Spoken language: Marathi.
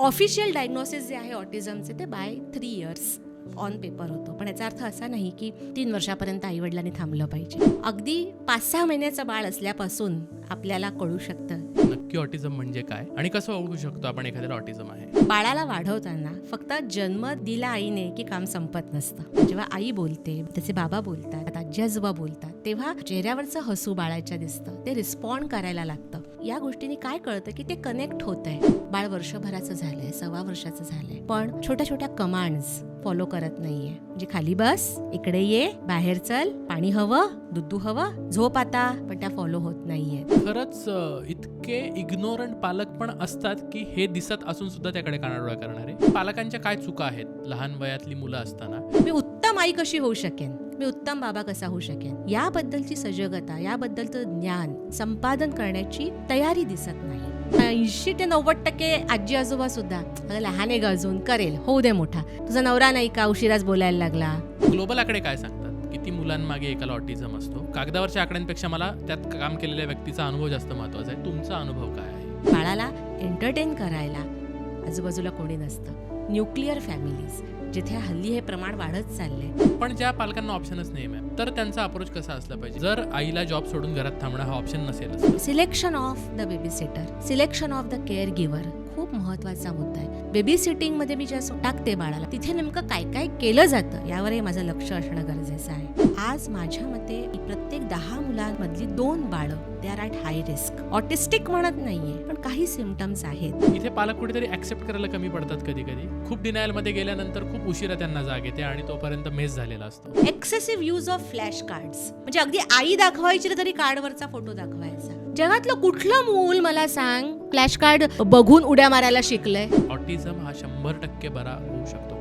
ऑफिशियल डायग्नोसिस जे आहे ऑटिझमचे ते by three years on paper होतो. पण याचा अर्थ असा नाही की तीन वर्षापर्यंत आईवडिलांनी थांबलं पाहिजे. अगदी पाच सहा महिन्याचं बाळ असल्यापासून आपल्याला कळू शकतं. नक्की ऑटिझम म्हणजे काय? आणि कसं ओळखू शकतो आपण एखाद्याला ऑटिझम आहे? बाळाला वाढवताना फक्त जन्म दिला आईने की काम संपत नसतं. जेव्हा आई बोलते त्याचे बाबा बोलतात आजी आजोबा बोलतात तेव्हा चेहऱ्यावरचं हसू बाळाच्या दिसतं. ते रिस्पॉन्ड करायला लागतं. या गोष्टीने काय कळतं की ते कनेक्ट होत आहे बाळ वर्षभराचं झालंय सव्वा वर्षाचं झालंय. पण छोट्या छोट्या कमांड्स फॉलो करत नाहीये. म्हणजे खाली बस इकडे ये बाहेर चल पाणी हवं दुधू हवं झोप आता. पण त्या फॉलो होत नाहीये खरंच इतके इग्नोरंट पालक पण असतात की हे दिसत असून सुद्धा त्याकडे कानाडोळा करणारे. पालकांच्या काय चुका आहेत लहान वयातली मुलं असताना? मी उत्तम आई कशी होऊ शकेन? मी उत्तम बाबा कसा होऊ शकेन? याबद्दलची सजगता याबद्दलचं ज्ञान संपादन करण्याची तयारी दिसत नाही. ऐंशी ते नव्वद टक्के आजी आजोबा सुद्धा लहान आहे ग अजून करेल होऊ दे मोठा. तुझा नवरा नाही का? उशिराच बोलायला लागला. ग्लोबल आकडे काय सांगतात? किती मुलांमागे एकाला ऑटिझम असतो? कागदावरच्या आकड्यांपेक्षा मला त्यात काम केलेल्या व्यक्तीचा अनुभव जास्त महत्त्वाचा आहे. तुमचा अनुभव काय आहे? बाळाला एंटरटेन करायला. आजूबाजूला कोणी नसतं. न्यूक्लिअर फॅमिलीज जिथे हल्ली हे प्रमाण वाढत चाललंय. पण ज्या पालकांना ऑप्शनच नाही मॅम तर त्यांचा अप्रोच कसा असला पाहिजे? जर आईला जॉब सोडून घरात थांबणं हा ऑप्शन नसेल selection of the babysitter selection of the caregiver खूप महत्त्वाचा मुद्दा आहे. बेबी सिटिंगमध्ये मी ज्या टाकते बाळाला तिथे नेमकं काय काय केलं जातं यावरही माझं लक्ष असणं गरजेचं आहे. आज माझ्या मते प्रत्येक दहा मुलांमधली दोन बाळं they are at high risk autistic म्हणत नाहीये पण काही सिमटम्स आहेत. इथे पालक कुठेतरी ऍक्सेप्ट करायला कमी पडतात कधी कधी खूप डिनायलमध्ये गेल्यानंतर खूप उशिरा त्यांना जाग येते आणि तोपर्यंत मेस झालेला असतो. Excessive use of flash cards म्हणजे अगदी आई दाखवायची तरी कार्डवरचा फोटो दाखवायचा. जगातलं कुठलं मूल मला सांग फ्लॅश कार्ड बघून उड्या मारायला शिकलंय? ऑटिझम हा शंभर टक्के बरा होऊ शकतो.